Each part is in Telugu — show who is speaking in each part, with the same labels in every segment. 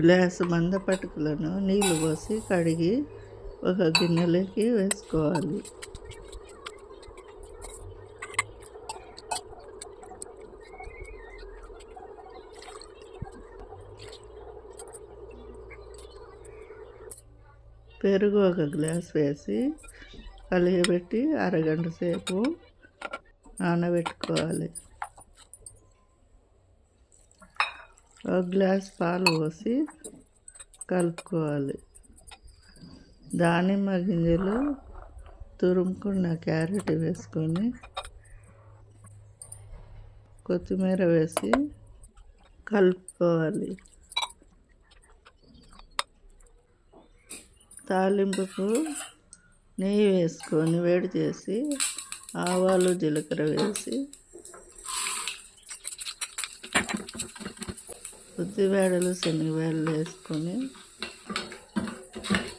Speaker 1: గ్లాసు మంద పట్టుకులను నీళ్ళు పోసి కడిగి ఒక గిన్నెలోకి వేసుకోవాలి. పెరుగు ఒక గ్లాస్ వేసి కలిగబెట్టి అరగంట సేపు నానబెట్టుకోవాలి. ఒక గ్లాస్ పాలు పోసి కలుపుకోవాలి. దానిమ్మ గింజలు తురుముకున్న క్యారెట్ వేసుకొని కొత్తిమీర వేసి కలుపుకోవాలి. తాలింపుకు నెయ్యి వేసుకొని వేడి చేసి ఆవాలు జీలకర్ర వేసి ఉద్దివేడలు శనగవేడలు వేసుకొని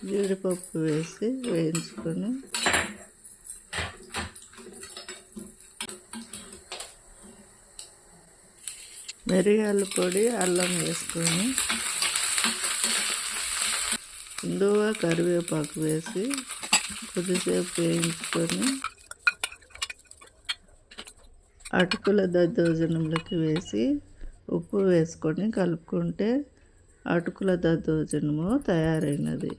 Speaker 1: జీడిపప్పు వేసి వేయించుకొని మిరియాల పొడి అల్లం వేసుకొని ఇందువ కరివేపాకు వేసి కొద్దిసేపు వేయించుకొని అటుకుల దద్దోజనంలోకి వేసి ఉప్పు వేసుకొని కలుపుకుంటే అటుకుల దద్దోజనము తయారైనది.